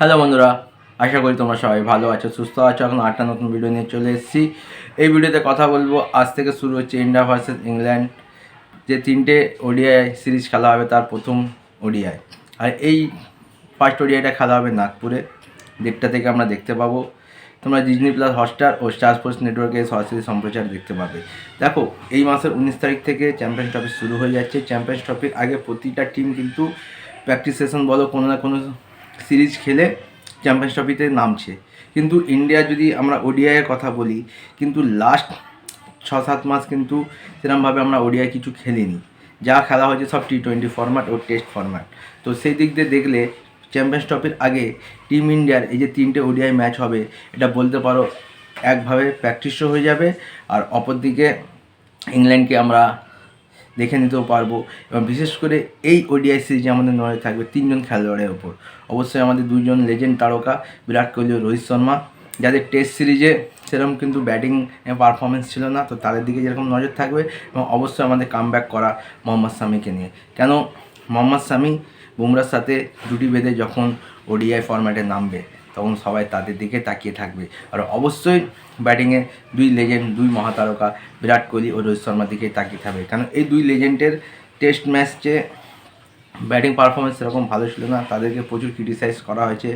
Hello বন্ধুরা, আশা করি তোমরা সবাই ভালো আছো, সুস্থ আছো। এখন আটটা নতুন ভিডিও নিয়ে চলে এসেছি। এই ভিডিওতে কথা বলব। আজ থেকে শুরু হচ্ছে ইন্ডিয়া ভার্সেস ইংল্যান্ড যে তিনটে ওডিআই সিরিজ খেলা হবে, তার প্রথম ওডিআই আর এই ফার্স্ট ওডিআইটা খেলা হবে নাগপুরে। দেড়টা থেকে আমরা দেখতে পাবো। তোমরা ডিজনি প্লাস হটস্টার ও স্টার স্পোর্টস নেটওয়ার্কে সরাসরি সম্প্রচার দেখতে পাবে। দেখো, এই মাসের উনিশ তারিখ থেকে চ্যাম্পিয়ন্স ট্রফি শুরু হয়ে যাচ্ছে। চ্যাম্পিয়ন্স ট্রফির আগে প্রতিটা টিম কিন্তু প্র্যাকটিস সেশন বলো, কোনো না কোনো সিরিজ খেলে চ্যাম্পিয়ন্স ট্রফিতে নামছে। কিন্তু ইন্ডিয়া যদি আমরা ওডিআইয়ের কথা বলি, কিন্তু লাস্ট ছ সাত মাস কিন্তু সেরকমভাবে আমরা ওডিআই কিছু খেলিনি। যা খেলা হয়েছে সব টি টোয়েন্টি ফরম্যাট ও টেস্ট ফরম্যাট তো সেই দিক দিয়ে দেখলে চ্যাম্পিয়ন্স ট্রফির আগে টিম ইন্ডিয়ার এই যে তিনটে ওডিআই ম্যাচ হবে, এটা বলতে পারো একভাবে প্র্যাকটিসও হয়ে যাবে। আর অপরদিকে ইংল্যান্ডকে আমরা দেখে নিতেও পারব। এবং বিশেষ করে এই ওডিআই সিরিজে আমাদের নজরে থাকবে তিনজন খেলোয়াড়ের ওপর। অবশ্যই আমাদের দুজন লেজেন্ড তারকা, বিরাট কোহলি ও রোহিত শর্মা। যাদের টেস্ট সিরিজে সেরকম কিন্তু ব্যাটিং পারফরমেন্স ছিল না, তো তাদের দিকে যেরকম নজর থাকবে এবং অবশ্যই আমাদের কাম করা মোহাম্মদ শামিকে নিয়ে। কেন? মোহাম্মদ শামি বুমরার সাথে জুটি বেঁধে যখন ওডিআই ফরম্যাটে নামবে। তখন সবাই তাদের দিকে তাকিয়ে থাকবে। আর অবশ্যই ব্যাটিংয়ে দুই লেজেন্ড দুই মহাতারকা বিরাট কোহলি ও রোহিত শর্মার দিকে তাকিয়ে থাকবে। কারণ এই দুই লেজেন্ডের টেস্ট ম্যাচে ব্যাটিং পারফরমেন্স সেরকম ভালো ছিল না, তাদেরকে প্রচুর ক্রিটিসাইজ করা হয়েছে।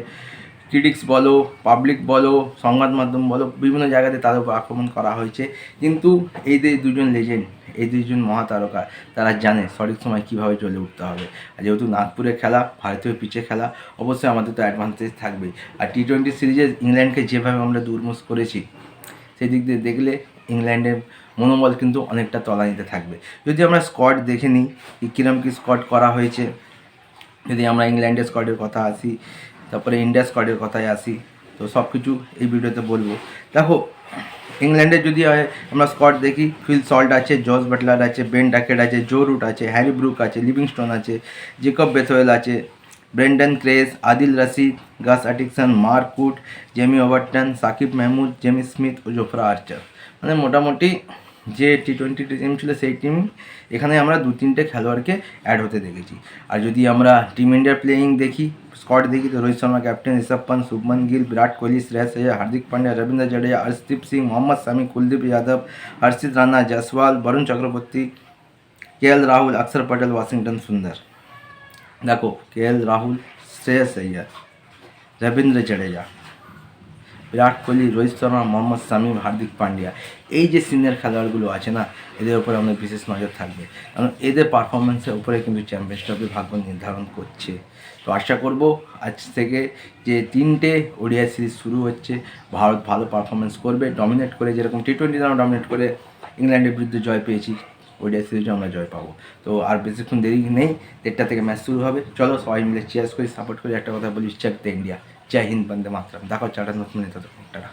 ক্রিটিক্স বলো পাবলিক বলো, সংবাদ মাধ্যম বলো, বিভিন্ন জায়গাতে তাদের উপর আক্রমণ করা হয়েছে। কিন্তু এই দুজন লেজেন্ড এই দুজন মহাতারকা, তারা জানে সঠিক সময় কীভাবে চলে উঠতে হবে। আর যেহেতু নাগপুরে খেলা, ভারতীয় পিচে খেলা, অবশ্যই আমাদের তো অ্যাডভান্টেজ থাকবেই আর টি টোয়েন্টি সিরিজে ইংল্যান্ডকে যেভাবে আমরা দুর্মুষ করেছি, সেই দিক দিয়ে দেখলে ইংল্যান্ডের মনোবল কিন্তু অনেকটা তলানিতে থাকবে। যদি আমরা স্কোয়াড দেখে নিই কীরকম কী স্কোয়াড করা হয়েছে, যদি আমরা ইংল্যান্ডের স্কোয়াডের কথা আসি তারপরে ইন্ডিয়া স্কোয়াডের কথায় আসি তো সব কিছু এই ভিডিওতে বলবো দেখো ইংল্যান্ডের যদি হয় আমরা স্কোয়াড দেখি ফিল সল্ট আছে জর্জ বাটলার আছে বেন ডাকেট আছে জো রুট আছে হ্যারি ব্রুক আছে লিভিংস্টোন আছে জেকব বেথওয়েল আছে Brendon Carse Adil Rashid Gus Atkinson Mark Wood Jamie Overton Saqib Mahmood Jamie Smith ও জোফরা আর্চার মানে মোটামুটি যে টি টোয়েন্টি টিম ছিল সেই টিম এখানে আমরা দু তিনটে খেলোয়াড়কে অ্যাড হতে দেখেছি। আর যদি আমরা টিম ইন্ডিয়ার প্লেয়িং দেখি স্কোয়াড দেখি, তো Rohit Sharma captain Rishabh Pant Shubman Gill, Virat Kohli, Shreyas Iyer, Hardik Pandya Ravindra Jadeja Harshdeep Singh, Mohammed Shami Kuldeep Yadav, Harshit Rana, Jaiswal, Varun Chakravarthy, K L Rahul, Axar Patel, Washington সুন্দর। দেখো, কে L Rahul, Shreyas আয়ার, রবীন্দ্র জাডেজা। বিরাট কোহলি, রোহিত শর্মা, মোহাম্মদ শামিম, হার্দিক পান্ডিয়া। এই যে senior খেলোয়াড়গুলো আছে না, এদের উপরে আমাদের বিশেষ নজর থাকবে। কারণ এদের পারফরমেন্সের উপরে কিন্তু চ্যাম্পিয়ন্স ট্রফি ভাগ্য নির্ধারণ করছে। তো আশা করব আজ থেকে যে তিনটে ওডিআই সিরিজ শুরু হচ্ছে, ভারত ভালো পারফরমেন্স করবে। ডমিনেট করে যেরকম টি টোয়েন্টিতে আমরা ডমিনেট করে ইংল্যান্ডের বিরুদ্ধে জয় পেয়েছি, ওডিআই সিরিজে আমরা জয় পাবো। তো আর বেশিক্ষণ দেরি নেই, দেড়টা থেকে ম্যাচ শুরু হবে। চলো সবাই মিলে চেয়ার্স করি সাপোর্ট করি। একটা কথা বলি চেক দ্য ইন্ডিয়া जय हिंद बंद मातरम. दाखव चढा नुसतं म्हणतात टाळा